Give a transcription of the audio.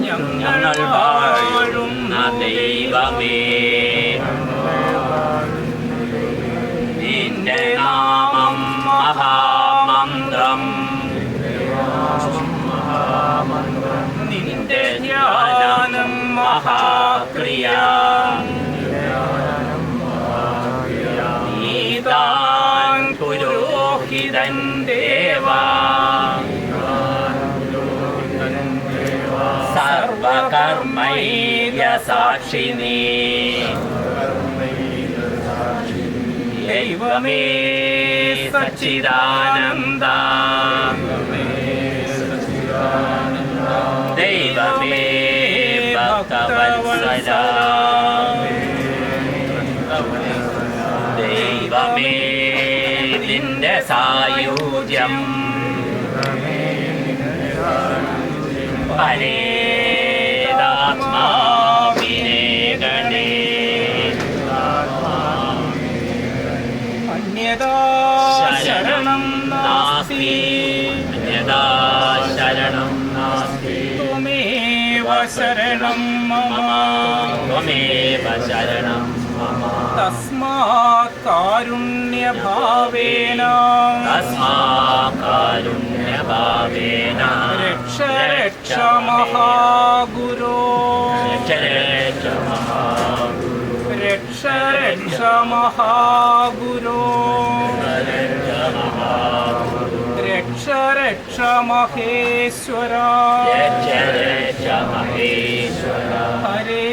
ഞങ്ങൾ വാഴുന്ന ദൈവമേ. നിന്റെ നാമം മഹാമന്ത്രം. നിന്റെ ധ്യാനം മഹാക്രിയ. പുരോഹിതൻ ദേവാ. സർവകർമ്മൈര്യ സാക്ഷിനീ ദൈവമേ സച്ചിദാനന്ദ. ദൈവമേ ഭക്തവത്സല. ദൈവമേ നിന്റെ സായുജ്യം. പരേതാത്മാവിനെ ഗണേ. അന്യതാ ശരണം നാസ്തി. ശരണം നാസ്തി. ത്വമേവ ശരണം മമ. ത്വമേവ ശരണം മമ. തസ്മാത് കാരുണ്യഭാവേന. കാരുണ്യഭാവേന രക്ഷ രക്ഷ മഹാഗുരോ. രക്ഷ രക്ഷ മഹാഗുരു. രക്ഷ രക്ഷ മഹാഗുരോ. രക്ഷ രക്ഷ രക്ഷ മഹേശ്വര. രക്ഷ രക്ഷ മഹേശ്വര. ഹരേ